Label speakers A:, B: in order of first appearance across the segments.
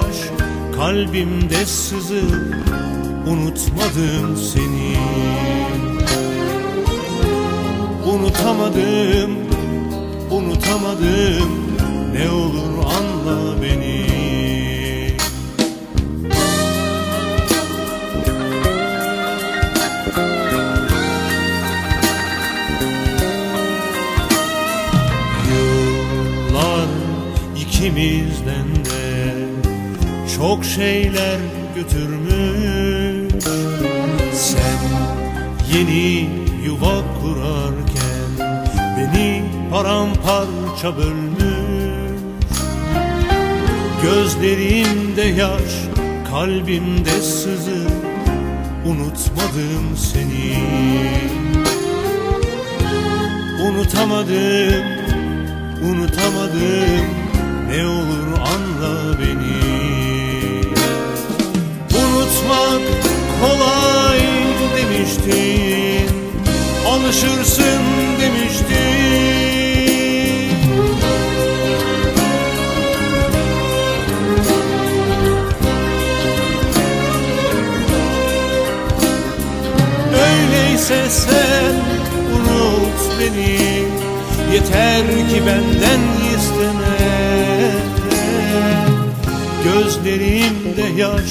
A: Yaş, kalbimde sızı Unutmadım seni. Unutamadım, unutamadım Ne olur anla beni. Yıllar ikimizden de çok şeyler götürmüş. Sen yeni yuva kurarken beni paramparça bölmüş. Gözlerimde yaş, kalbimde sızı Unutmadım seni. Unutamadım, unutamadım Ne olur anla beni Unutmak kolay demiştin. Alışırsın demiştin. Öyleyse sen unut beni. Yeter ki benden isteme. Gözlerimde yaş,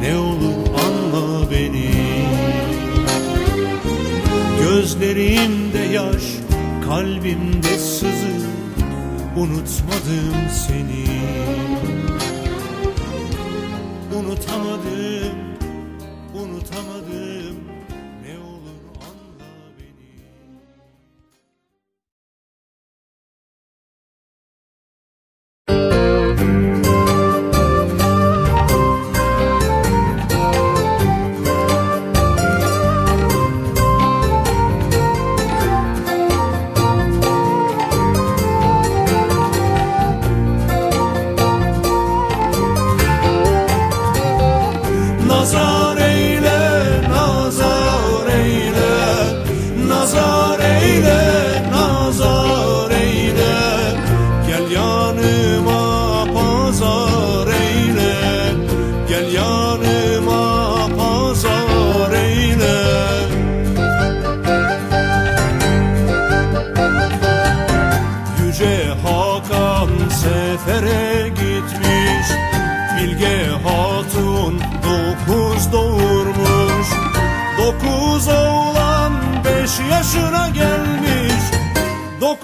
A: Ne olur anla beni. Gözlerimde yaş, kalbimde sızı Unutmadım seni. Unutamadım,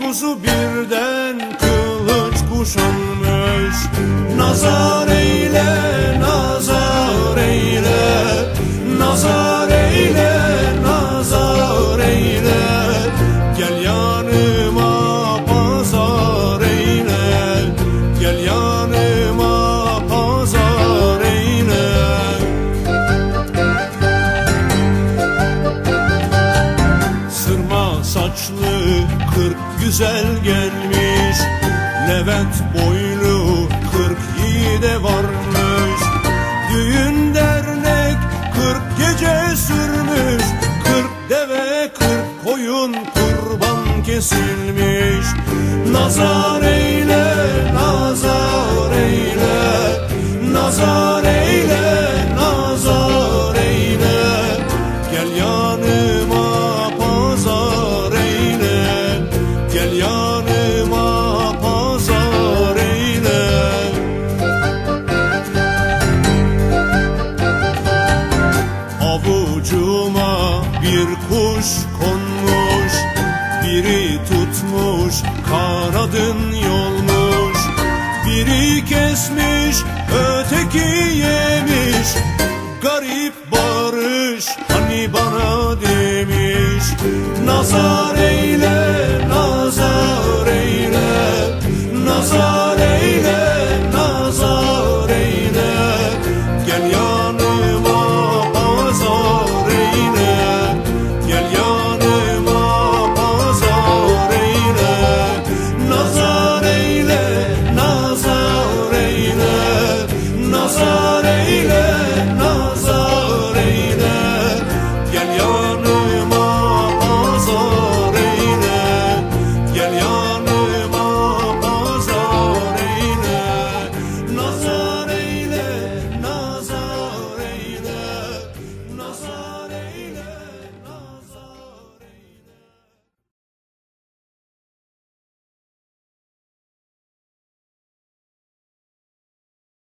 A: Dokuzu birden kılıç kuşanmış. Nazar eyle, nazar güzel gelmiş. Levent boylu kırk yiğit de varmış. Düğün dernek kırk gece sürmüş. Kırk deve kırk koyun kurban kesilmiş. Nazar Avucuma bir kuş konmuş Biri tutmuş kanadın yolmuş. Biri kesmiş öteki yemiş Garip barış hani bana demiş. Nazar